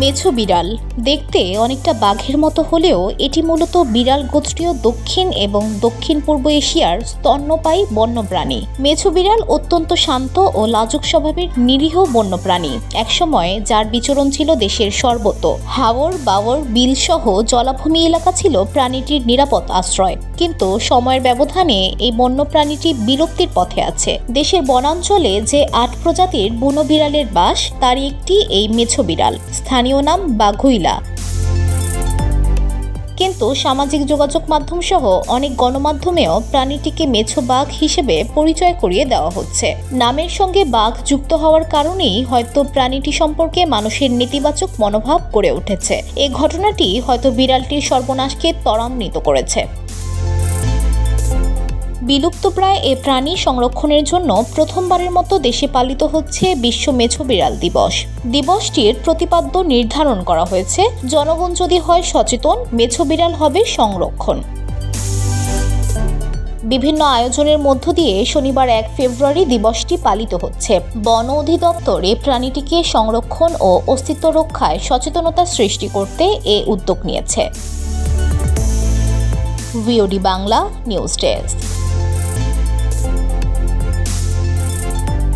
মেছো বিড়াল। দেখতে অনেকটা বাঘের মতো হলেও এটি মূলত বিড়াল গোত্রীয় দক্ষিণ এবং দক্ষিণ পূর্ব এশিয়ার স্তন্যপায়ী বন্যপ্রাণী। মেছো বিড়াল অত্যন্ত শান্ত ও লাজুক স্বভাবের নিরীহ বন্যপ্রাণী। একসময় যার বিচরণ ছিল দেশের সর্বত হাওর, বাওর বিল সহ জলাভূমি এলাকা ছিল প্রাণীটির নিরাপদ আশ্রয়। কিন্তু সময়ের ব্যবধানে এই বন্যপ্রাণীটি বিলুপ্তির পথে আছে। দেশের বনাঞ্চলে যে আট প্রজাতির বুনো বিড়ালের বাস তার একটি এই মেছো বিড়াল। স্থানীয় নাম বাঘুইলা। কিন্তু সামাজিক যোগাযোগ মাধ্যম সহ অনেক গণমাধ্যমেও প্রাণীটিকে মেছো বাঘ হিসেবে পরিচয় করিয়ে দেওয়া হচ্ছে। নামের সঙ্গে বাঘ যুক্ত হওয়ার কারণেই হয়তো প্রাণীটি সম্পর্কে মানুষের নেতিবাচক মনোভাব গড়ে উঠেছে। এ ঘটনাটি হয়তো বিড়ালটির সর্বনাশকে ত্বরান্বিত করেছে। বিলুপ্তপ্রায় এ প্রাণী সংরক্ষণের জন্য প্রথমবারের মতো দেশে পালিত হচ্ছে বিশ্ব মেছো বিড়াল দিবস। দিবসটির প্রতিপাদ্য নির্ধারণ করা হয়েছে। জনগণ যদি হয় সচেতন, মেছো বিড়াল হবে সংরক্ষণ। বিভিন্ন আয়োজনের মধ্য দিয়ে শনিবার এক ফেব্রুয়ারি দিবসটি পালিত হচ্ছে। বন অধিদপ্তর এ প্রাণীটিকে সংরক্ষণ ও অস্তিত্ব রক্ষায় সচেতনতা সৃষ্টি করতে এ উদ্যোগ নিয়েছে। VOD Bangla news desk